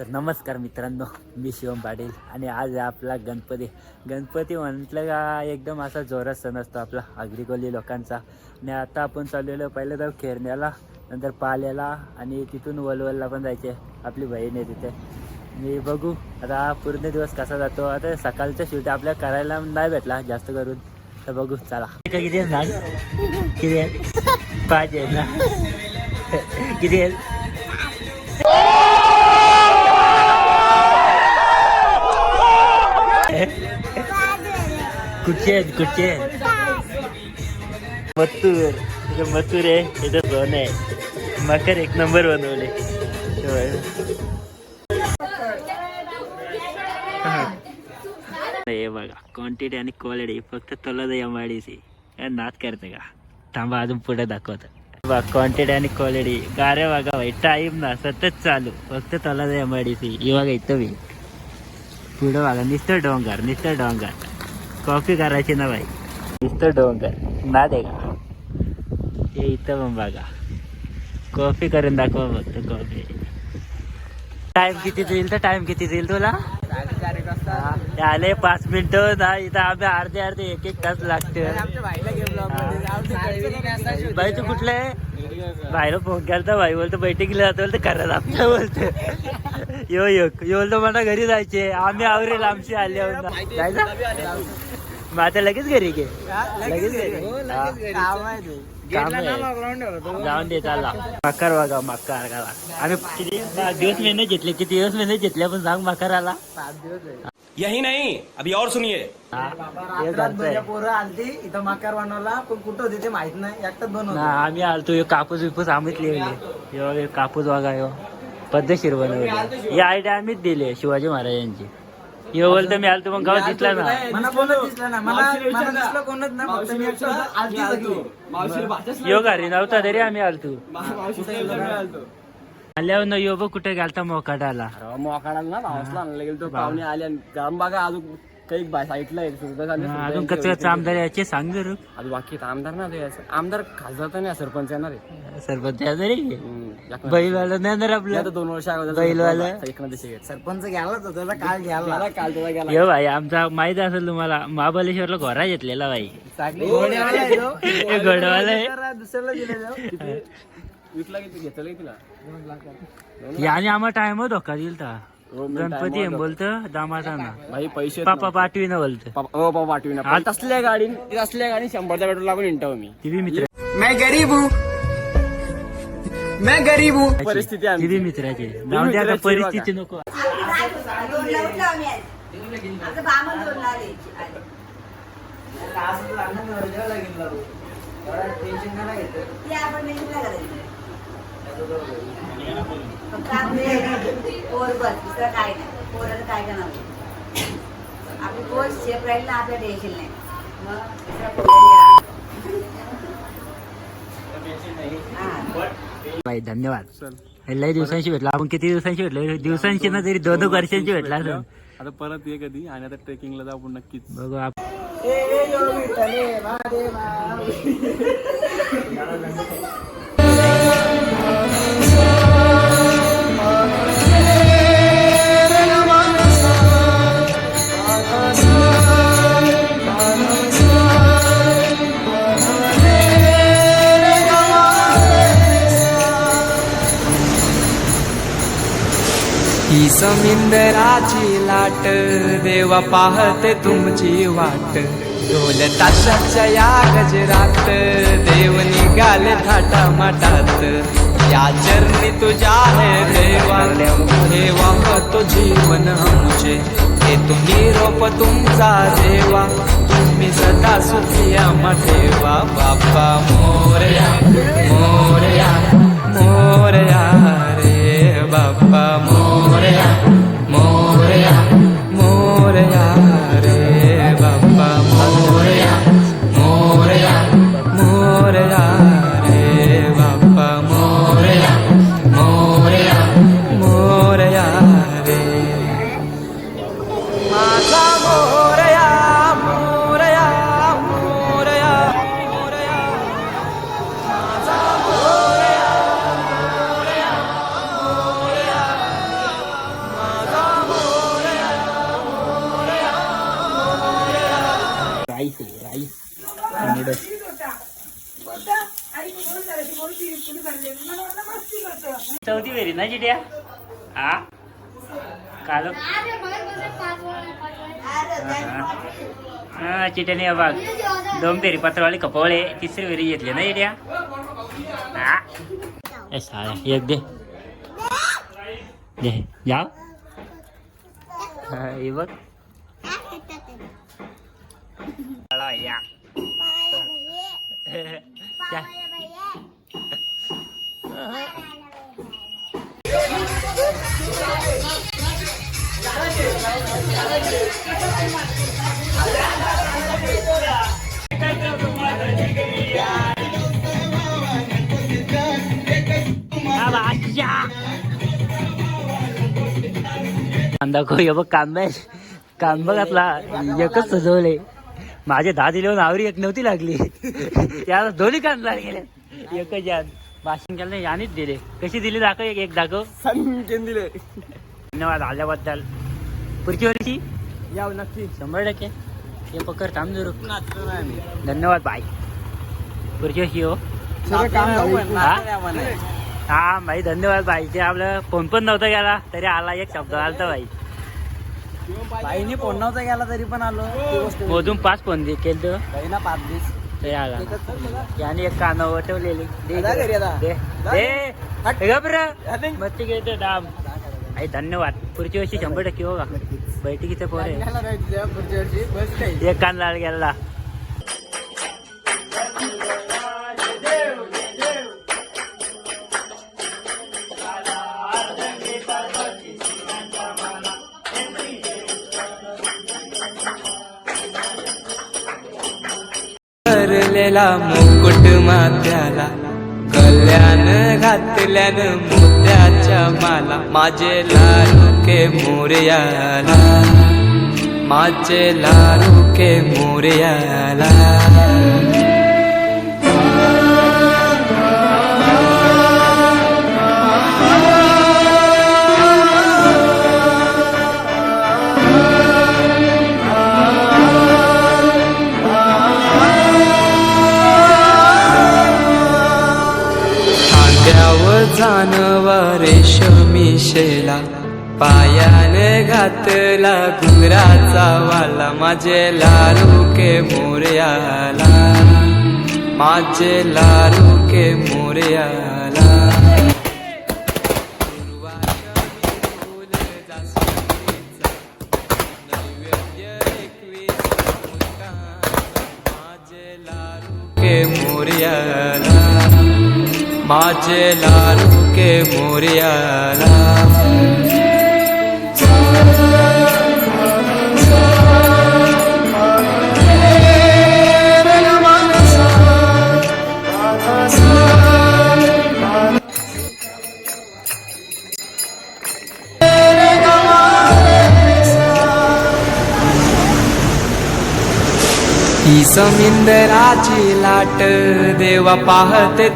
तर नमस्कार मित्रांनो मी शिवम पाटील आणि आज आपला गणपती. गणपती म्हटलं का एकदम असा जोरात सण असतो आपला आगरी लोकांचा. आणि आता आपण चाललेलो पहिलं तर खेरण्याला नंतर पाल्याला आणि तिथून वलवलला पण जायचे आपली बहीण आहे तिथे. मी बघू आता पूर्ण दिवस कसा जातो. आता सकाळचा शूट आपल्या करायला नाही भेटला जास्त करून. तर बघू चला. किती आहे किती पाहिजे ना? किती कुठचे आहेत कुठचे आहेत? मथुर. इथं मथुर आहे इथं सोन आहे. मकर एक नंबर बनवले. हे बघा क्वांटिटी आणि क्वालिटी फक्त तोला एम आय डी करते का? थांबा अजून पुढे दाखवत. बघा क्वांटिटी आणि क्वालिटी गारे बघा भाई टाईम ना सतत चालू. फक्त तोला एम आय डी सी हे मी पुढं बघा नुसतं डोंगर नुसतं डोंगर. कॉफी करायची ना बाई. नुसतं डोंगर ना दे का? ते इथं पण बघा. कॉफी करून दाखवा फक्त कॉफी टाइम किती देईल तर टाइम किती देईल तुला? आले पाच मिनिटं ना इथं आम्ही अर्धे अर्धे एक एक तास लागते बाई तू कुठलं आहे? बाहेर फोन करता भाई बोलतो बैठकीला जातो बोलतो करत आपल्या बोलतो. यो यो यो बोलतो मला घरी जायचे. आम्ही आवरेल आमची आली जायचं? मग आता लगेच घरी गे लगेच घरी. काम आहे. जाऊन दे चालला मकर बघा मकर आला आम्ही किती दिवस महिने घेतले किती दिवस महिने घेतले पण सांग मकर आला यही नहीं अभी और सुनिए। करतोय. पोरं आलती इथं मकार बनवला पण कुठं होते ते माहीत नाही. एकटाच बनवलं आम्ही आलतो कापूस बिपूस आम्हीच लिहिले कापूस बघा पद्धतशीर बनवले. ही आयडिया आम्हीच दिली शिवाजी महाराजांची. ह्यो बोलतो मी आलतो मग गावात दिसला ना. मला कोणच दिसलं ना. मला मला दिसलं कोणच ना फक्त मी एकटा आलती सगळी. ह्यो घरी. नव्हता तरी आम्ही आलतो. आल्यावर न यो बघ कुठे गेलता मोकाटाला. मोकाडाला ना भावसला आणलं गेलं पाहुणे आले बघा अजून काही झाली अजून कच आमदार याचे सांग जरू अजून बाकी तर आमदार ना. आमदार खासदार नाही सरपंच येणार आहे. सरपंच तरी एकनाथ- बैलवाला नाही ना आता आपलं. दोन वर्ष अगोदर बैलवाला? सरपंच गेलाच होता त्याला काल घ्यायला काल त्याला गेला यो भाई आमचा माहीत असेल तुम्हाला महाबलेश्वरला घोरा घेतलेला भाई तो. हे घोडावाला आहे. दुसऱ्याला दिलं. विकला किती घेतलं किती याने आम्हाला टाइम धोका दिल ता हो, गणपती एम बोलत दामाचा ना भाई पैसे पापा पाठवी ना बोलत. हो पापा पाठवी ना पण तसल्या गाडी तसल्या गाडी शंभरचा पेट्रोल लागून इंटाव मी. ती मित्र मैं गरीब हूँ। मैं गरीब हूँ परिस्थिती मित्राची जाऊन दे आता मित्राची बघा. परिस्थिती नको काय नाही पोराला काय आपली पोर शेप राहील ना आपल्या टेन्शन नाही मग दुसरा पोराला हा. भाई धन्यवाद. लय दिवसांशी भेटला. आपण किती दिवसांशी भेटलो? दिवसांशी ना तरी दोन दोन वर्षांची भेटला आता परत ये कधी आणि आता ट्रेकिंगला जाऊ आपण नक्कीच. बघू आप- समिंदराची लाट देवा पाहते तुमची वाट. ढोल ताशाच्या या गजरात देव निघाले थाटा माटात या चरणी तुझ्या है देवा ठेवा तो जीवन आमचे. हे तुम्ही रोप तुमचा देवा. चौथी फेरी ना जिड्या हा काल हा चिट्याने बाग दोन फेरी पत्रावाली कपवळे तिसरी फेरी घेतली ना जिड्या हा साळ्या एक दे दे जाव हे बघ या चल. हा, बादशा. कांदा को हे बघ कांदा आहे कांदा घातला एकच सजवले माझे दहा दिले आवरी एक नव्हती लागली. त्याला दोन्ही कांदा गेले. एकच यान भाषण केलं यानेच दिले. कशी दिली दाखव एक एक दाखव. दिले. धन्यवाद आल्याबद्दल. पुढची वर्षी? याव नक्की. शंभर टक्के. हे पकड थांब जरू नाचतो नाही आम्ही. धन्यवाद बाय पुढची वर्षी हो. हा? हा? भाई धन्यवाद भाई ते आपलं फोन पण नव्हता गेला तरी आला एक शब्द आलता भाई बाईने फोन नव्हता गेला तरी पण आलो. ती गोष्ट मोजून पाच फोन दे केलं बाईना पाच दिस आला. याने एक काना वटवलेली दे जा घरी आता. दे. जा. दे. हट. हे गप रे. हट. मस्ती घेते डाम. आई धन्यवाद. पुढची वर्षी शंभर टक्के हो का बैठकीचे पोरे नाही तुझ्या पुढच्या वर्षी. बस काही एक कान लाल गेला. घातलेला मुकुट माथ्याला कल्याण घातल्यान मोत्याच्या माला. माझे लाडूके मोर्याला माझे लाडूके मोर्याला. घातला घुंगराचा वाला माझे लाडू के मोर्याला माझे लाडू के मोर्याला मोर्याला माझे लाडू के मोर्याला ही समिंदराची लाट देवा पाहते